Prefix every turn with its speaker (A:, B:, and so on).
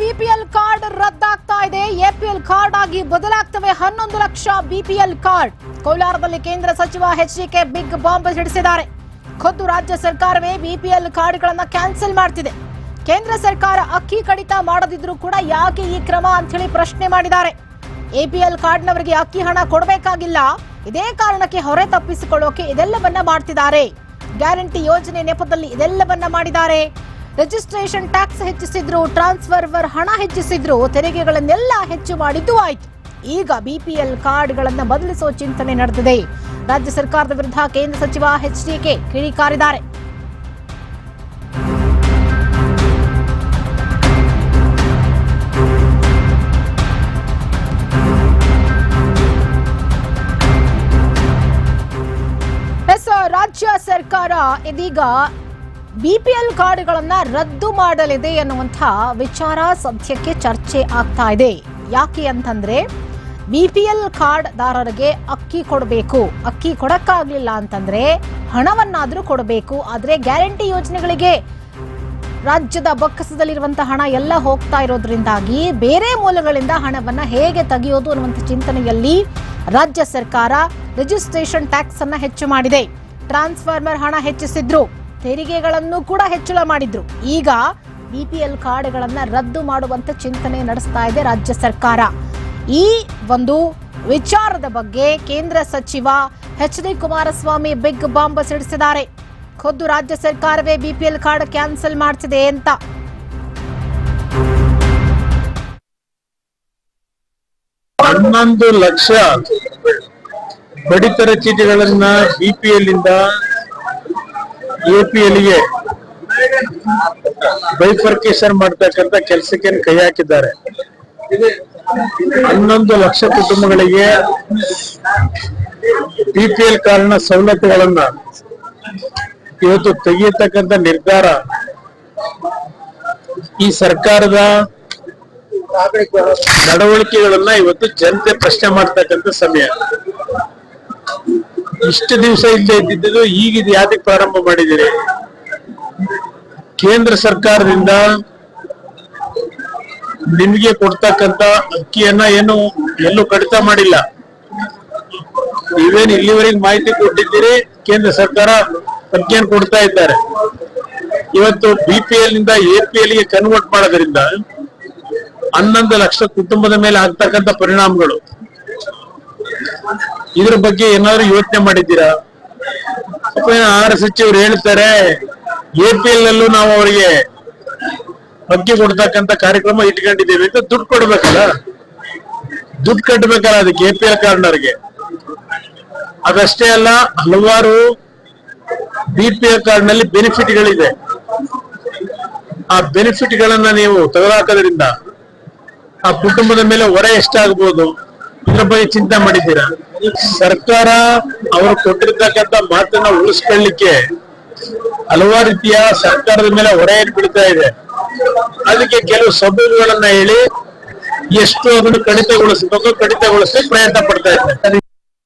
A: BPL card ರದ್ದಾಗ್ತಾ ಇದೆ. APL card ಆಗಿ ಬದಲಾಗ್ತವೆ ಹನ್ನೊಂದು ಲಕ್ಷ ಬಿಪಿಎಲ್ ಕಾರ್ಡ್. ಕೋಲಾರದಲ್ಲಿ ಕೇಂದ್ರ ಸಚಿವ ಎಚ್ಡಿಕೆ ಬಿಗ್ ಬಾಂಬ್ ಸಿಡಿಸಿದ್ದಾರೆ. ಖುದ್ದು ರಾಜ್ಯ ಸರ್ಕಾರವೇ ಬಿಪಿಎಲ್ ಕಾರ್ಡ್ಗಳನ್ನ ಕ್ಯಾನ್ಸಲ್ ಮಾಡ್ತಿದೆ. ಕೇಂದ್ರ ಸರ್ಕಾರ ಅಕ್ಕಿ ಕಡಿತ ಮಾಡದಿದ್ರೂ ಕೂಡ ಯಾಕೆ ಈ ಕ್ರಮ ಅಂತ ಪ್ರಶ್ನೆ ಮಾಡಿದ್ದಾರೆ. ಎಪಿಎಲ್ ಕಾರ್ಡ್ನವರಿಗೆ ಅಕ್ಕಿ ಹಣ ಕೊಡಬೇಕಾಗಿಲ್ಲ. ಇದೇ ಕಾರಣಕ್ಕೆ ಹೊರೆ ತಪ್ಪಿಸಿಕೊಳ್ಳೋಕೆ ಇದೆಲ್ಲವನ್ನ ಮಾಡ್ತಿದ್ದಾರೆ. ಗ್ಯಾರಂಟಿ ಯೋಜನೆ ನೆಪದಲ್ಲಿ ಇದೆಲ್ಲವನ್ನ ಮಾಡಿದ್ದಾರೆ. ರಿಜಿಸ್ಟ್ರೇಷನ್ ಟ್ಯಾಕ್ಸ್ ಹೆಚ್ಚಿಸಿದ್ರು ಟ್ರಾನ್ಸ್ಫರ್ವರ್ ಹಣ ಹೆಚ್ಚಿಸಿದ್ರು, ತೆರಿಗೆಗಳನ್ನೆಲ್ಲ ಹೆಚ್ಚು ಮಾಡಿದ್ದು ಆಯ್ತು. ಈಗ ಬಿಪಿಎಲ್ ಕಾರ್ಡ್ಗಳನ್ನು ಬದಲಿಸುವ ಚಿಂತನೆ ನಡೆದಿದೆ. ರಾಜ್ಯ ಸರ್ಕಾರದ ವಿರುದ್ಧ ಕೇಂದ್ರ ಸಚಿವ ಎಚ್ಡಿಕೆ ಕಿಡಿಕಾರಿದ್ದಾರೆ. ಎಸ್, ರಾಜ್ಯ ಸರ್ಕಾರ ಇದೀಗ ಬಿಪಿಎಲ್ ಕಾರ್ಡ್ಗಳನ್ನ ರದ್ದು ಮಾಡಲಿದೆ ಎನ್ನುವಂಥ ವಿಚಾರ ಸದ್ಯಕ್ಕೆ ಚರ್ಚೆ ಆಗ್ತಾ ಇದೆ. ಯಾಕೆ ಅಂತಂದ್ರೆ, ಬಿಪಿಎಲ್ ಕಾರ್ಡ್ದಾರರಿಗೆ ಅಕ್ಕಿ ಕೊಡಬೇಕು. ಅಕ್ಕಿ ಕೊಡೋಕ್ಕಾಗಲಿಲ್ಲ ಅಂತಂದ್ರೆ ಹಣವನ್ನಾದರೂ ಕೊಡಬೇಕು. ಆದರೆ ಗ್ಯಾರಂಟಿ ಯೋಜನೆಗಳಿಗೆ ರಾಜ್ಯದ ಬೊಕ್ಕಸದಲ್ಲಿರುವಂಥ ಹಣ ಎಲ್ಲ ಹೋಗ್ತಾ ಇರೋದ್ರಿಂದಾಗಿ ಬೇರೆ ಮೂಲಗಳಿಂದ ಹಣವನ್ನ ಹೇಗೆ ತೆಗೆಯೋದು ಅನ್ನುವಂಥ ಚಿಂತನೆಯಲ್ಲಿ ರಾಜ್ಯ ಸರ್ಕಾರ ರಿಜಿಸ್ಟ್ರೇಷನ್ ಟ್ಯಾಕ್ಸ್ ಅನ್ನ ಹೆಚ್ಚು ಮಾಡಿದೆ. ಟ್ರಾನ್ಸ್ಫಾರ್ಮರ್ ಹಣ ಹೆಚ್ಚಿಸಿದ್ರು. ತೆರಿಗೆಗಳನ್ನು ಕೂಡ ಹೆಚ್ಚಳ ಮಾಡಿದ್ರು. ಈಗ ಬಿಪಿಎಲ್ ಕಾರ್ಡ್ಗಳನ್ನ ರದ್ದು ಮಾಡುವಂತ ಚಿಂತನೆ ನಡೆಸ್ತಾ ಇದೆ ರಾಜ್ಯ ಸರ್ಕಾರ. ಈ ಒಂದು ವಿಚಾರದ ಬಗ್ಗೆ ಕೇಂದ್ರ ಸಚಿವ H D Kumaraswamy big bomb ಸಿಡಿಸಿದ್ದಾರೆ. ಖುದ್ದು ರಾಜ್ಯ ಸರ್ಕಾರವೇ ಬಿಪಿಎಲ್ ಕಾರ್ಡ್ ಕ್ಯಾನ್ಸಲ್ ಮಾಡ್ತಿದೆ ಅಂತ.
B: ಹನ್ನೊಂದು ಲಕ್ಷ ಪಡಿತರ ಚೀಟಿಗಳನ್ನ ಬಿಪಿಎಲ್ ಇಂದ ಎಪಿಎಲ್ಗೆ ಬೈಫರ್ಕೇಶನ್ ಮಾಡ್ತಕ್ಕಂತ ಕೆಲಸಕ್ಕೆ ಕೈ ಹಾಕಿದ್ದಾರೆ. ಹನ್ನೊಂದು ಲಕ್ಷ ಕುಟುಂಬಗಳಿಗೆ ಬಿಪಿಎಲ್ ಕಾರ್ಡ್ನ ಸವಲತ್ತುಗಳನ್ನ ಇವತ್ತು ತೆಗೆಯತಕ್ಕಂತ ನಿರ್ಧಾರ ಈ ಸರ್ಕಾರದ ನಡವಳಿಕೆಗಳನ್ನ ಇವತ್ತು ಜನತೆ ಪ್ರಶ್ನೆ ಮಾಡ್ತಕ್ಕಂಥ ಸಮಯ. ಇಷ್ಟು ದಿವಸ ಇಲ್ಲೇ ಇದ್ದಿದ್ದು ಈಗ ಇದು ಯಾತಕ್ಕೆ ಪ್ರಾರಂಭ ಮಾಡಿದಿರಿ ಕೇಂದ್ರ ಸರ್ಕಾರದಿಂದ ನಿಮಗೆ ಕೊಡ್ತಕ್ಕಂತ ಅಕ್ಕಿಯನ್ನ ಏನು ಎಲ್ಲೂ ಕಡಿತ ಮಾಡಿಲ್ಲ. ನೀವೇನು ಇಲ್ಲಿವರೆಗೆ ಮಾಹಿತಿ ಕೊಟ್ಟಿದ್ದೀರಿ, ಕೇಂದ್ರ ಸರ್ಕಾರ ಅಕ್ಕಿಯನ್ನು ಕೊಡ್ತಾ ಇದ್ದಾರೆ. ಇವತ್ತು ಬಿಪಿಎಲ್ನಿಂದ ಎಪಿಎಲ್ಗೆ ಕನ್ವರ್ಟ್ ಮಾಡೋದ್ರಿಂದ ಹನ್ನೊಂದು ಲಕ್ಷ ಕುಟುಂಬದ ಮೇಲೆ ಆಗ್ತಕ್ಕಂಥ ಪರಿಣಾಮಗಳು. ಇದ್ರ ಬಗ್ಗೆ ಏನಾದ್ರು ಯೋಚನೆ ಮಾಡಿದ್ದೀರಾ? ಆಹಾರ ಸಚಿವರು ಹೇಳ್ತಾರೆ ಎಪಿಎಲ್ ನಲ್ಲೂ ನಾವು ಅವರಿಗೆ ಅಕ್ಕಿ ಕೊಡ್ತಕ್ಕಂತ ಕಾರ್ಯಕ್ರಮ ಇಟ್ಕೊಂಡಿದ್ದೀವಿ ಅಂತ ದುಡ್ಡು ಕೊಡ್ಬೇಕಲ್ಲ? ದುಡ್ಡು ಕಟ್ಟಬೇಕಲ್ಲ ಅದಕ್ಕೆ ಎ ಪಿ ಎಲ್ ಕಾರ್ಡ್ನವ್ರಿಗೆ ಅದಷ್ಟೇ ಅಲ್ಲ, ಹಲವಾರು ಬಿ ಪಿ ಎಲ್ ಕಾರ್ಡ್ನಲ್ಲಿ ಬೆನಿಫಿಟ್ಗಳಿದೆ. ಆ ಬೆನಿಫಿಟ್ ಗಳನ್ನ ನೀವು ತೆಗೆದುಹಾಕೋದ್ರಿಂದ ಆ ಕುಟುಂಬದ ಮೇಲೆ ಹೊರೆ ಎಷ್ಟಾಗ್ಬೋದು? ಇದ್ರ ಬಗ್ಗೆ ಚಿಂತೆ ಮಾಡಿದ್ದೀರಾ? ಸರ್ಕಾರ ಅವರು ಕೊಟ್ಟಿರ್ತಕ್ಕಂತ ಮಾತನ್ನ ಉಳಿಸ್ಕೊಳ್ಳಿಕ್ಕೆ ಹಲವಾರು ರೀತಿಯ ಸರ್ಕಾರದ ಮೇಲೆ ಹೊರೆ ಬಿಡ್ತಾ ಇದೆ. ಅದಕ್ಕೆ ಕೆಲವು ಸಬೂಬುಗಳನ್ನ ಹೇಳಿ ಎಷ್ಟು ಅದನ್ನು ಕಡಿತಗೊಳಿಸಬೇಕು ಕಡಿತಗೊಳಿಸಿ ಪ್ರಯತ್ನ ಪಡ್ತಾ ಇದ್ದಾರೆ.